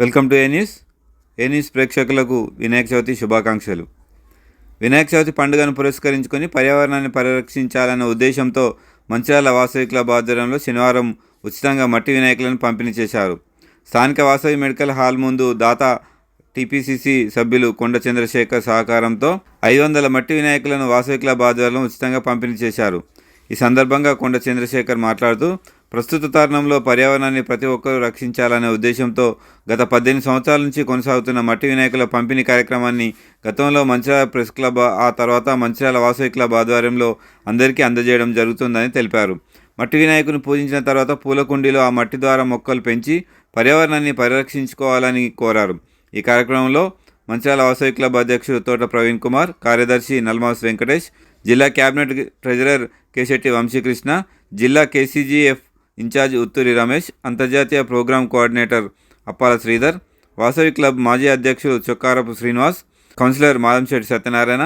Welcome to A news A news ప్రేక్షకులకు వినాయక చవితి శుభాకాంక్షలు. వినాయక చవితి పండుగను పురస్కరించుకొని పర్యావరణాన్ని పరిరక్షించాలనే ఉద్దేశంతో మంచిర్యాల వాసవి క్లబ్ ఆధ్వర్యంలో శనివారం ఉచితంగా మట్టి వినాయకులను పంపిణీ చేశారు. స్థానిక వాసవి మెడికల్ హాల్ ముందు దాత టీపీసీసీ సభ్యులు కొండ చంద్రశేఖర్ సహకారంతో ఐదు వందల మట్టి వినాయకులను వాసవి క్లబ్ ఆధ్వర్యంలో ఉచితంగా పంపిణీ చేశారు. ఈ సందర్భంగా కొండ చంద్రశేఖర్ మాట్లాడుతూ ప్రస్తుత తరుణంలో పర్యావరణాన్ని ప్రతి ఒక్కరూ రక్షించాలనే ఉద్దేశంతో గత పద్దెనిమిది సంవత్సరాల నుంచి కొనసాగుతున్న మట్టి వినాయకుల పంపిణీ కార్యక్రమాన్ని గతంలో మంచిర్యాల ప్రెస్ క్లబ్ ఆ తర్వాత మంచిర్యాల వాసవి క్లబ్ ఆధ్వర్యంలో అందరికీ అందజేయడం జరుగుతుందని తెలిపారు. మట్టి వినాయకుని పూజించిన తర్వాత పూలకుండీలో ఆ మట్టి ద్వారా మొక్కలు పెంచి పర్యావరణాన్ని పరిరక్షించుకోవాలని కోరారు. ఈ కార్యక్రమంలో మంచిర్యాల వాసవి క్లబ్ అధ్యక్షుడు తోట ప్రవీణ్ కుమార్ కార్యదర్శి నల్మాస్ వెంకటేష్ జిల్లా క్యాబినెట్ ట్రెజరర్ కేశెట్టి వంశీకృష్ణ జిల్లా కేసీజీఎఫ్ ఇన్ఛార్జ్ ఉత్తూరి రమేష్ అంతర్జాతీయ program coordinator Appala Sridhar Vasavi club మాజీ అధ్యక్షుడు Chokkarapu Srinivas councillor Madamsetti Satyanarayana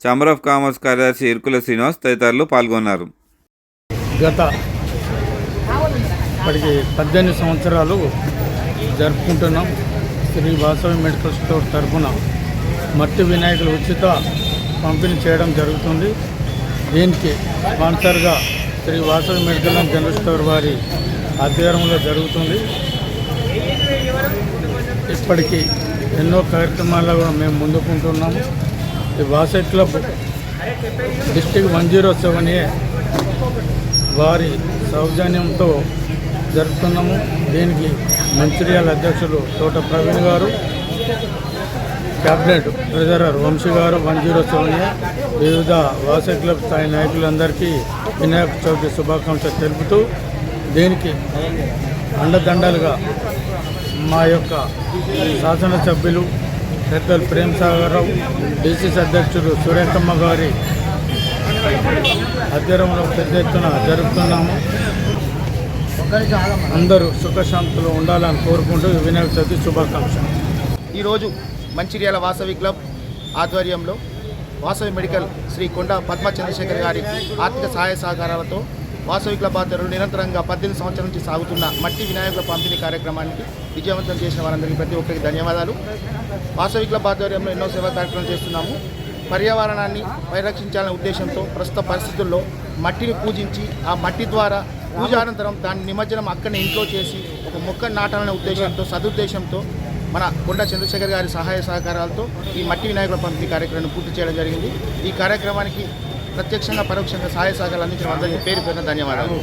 chamber of commerce కార్యదర్శి ఇరుకుల శ్రీనివాస్ తదితరులు పాల్గొన్నారు. గత ఇప్పటికి పద్దెనిమిది సంవత్సరాలు జరుపుకుంటున్నాం. శ్రీ వాసవి మెడికల్ స్టోర్ తరఫున మట్టి వినాయకులు ఉచిత పంపిణీ చేయడం జరుగుతుంది. దీనికి స్పాన్సర్గా Shri Vasavi medical and general store వారి ఆధ్వర్యంలో జరుగుతుంది. ఇప్పటికీ ఎన్నో కార్యక్రమాల్లో కూడా మేము ముందుకుంటున్నాము ఈ Vasavi club district one zero seven A వారి సౌజన్యంతో జరుపుతున్నాము. దీనికి మంచిర్యాల అధ్యక్షులు తోట ప్రవీణ్ గారు క్యాబినెట్ ట్రెజరర్ వంశీ గారు వన్ జీరో సెవెన్ వివిధ వాస క్లబ్ స్థాయి నాయకులందరికీ వినాయక చవితి శుభాకాంక్షలు తెలుపుతూ దీనికి అండదండలుగా మా యొక్క శాసనసభ్యులు పెద్దలు ప్రేమ్ సాగర్ రావు డిసిసి అధ్యక్షుడు సురేఖమ్మ గారి అధ్యయనంలో పెద్ద ఎత్తున జరుపుతున్నాము. అందరూ సుఖశాంతులు ఉండాలని కోరుకుంటూ వినాయక చవితి శుభాకాంక్షలు. ఈరోజు మంచిర్యాల వాసవి క్లబ్ ఆధ్వర్యంలో వాసవి మెడికల్ శ్రీ కొండ పద్మ చంద్రశేఖర్ గారి ఆర్థిక సహాయ సహకారాలతో వాసవి క్లబ్ ఆధ్వర్యంలో నిరంతరంగా పద్దెనిమిది సంవత్సరాల నుంచి సాగుతున్న మట్టి వినాయకుల పంపిణీ కార్యక్రమానికి విజయవంతం చేసిన వారందరికీ ప్రతి ఒక్కరికి ధన్యవాదాలు. వాసవి క్లబ్ ఆధ్వర్యంలో ఎన్నో సేవా కార్యక్రమాలు చేస్తున్నాము. పర్యావరణాన్ని పరిరక్షించాలనే ఉద్దేశంతో ప్రస్తుత పరిస్థితుల్లో మట్టిని పూజించి ఆ మట్టి ద్వారా పూజ అనంతరం దాని నిమజ్జనం అక్కడనే ఇంట్లో చేసి ఒక మొక్క నాటాలనే ఉద్దేశంతో సదుద్దేశంతో మన కొండ చంద్రశేఖర్ గారి సహాయ సహకారాలతో ఈ మట్టి వినాయకుల పంపిణీ కార్యక్రమాన్ని పూర్తి చేయడం జరిగింది. ఈ కార్యక్రమానికి ప్రత్యక్షంగా పరోక్షంగా సహాయ సహకారాలు అందించిన అందరికీ పేరు పేరున ధన్యవాదాలు.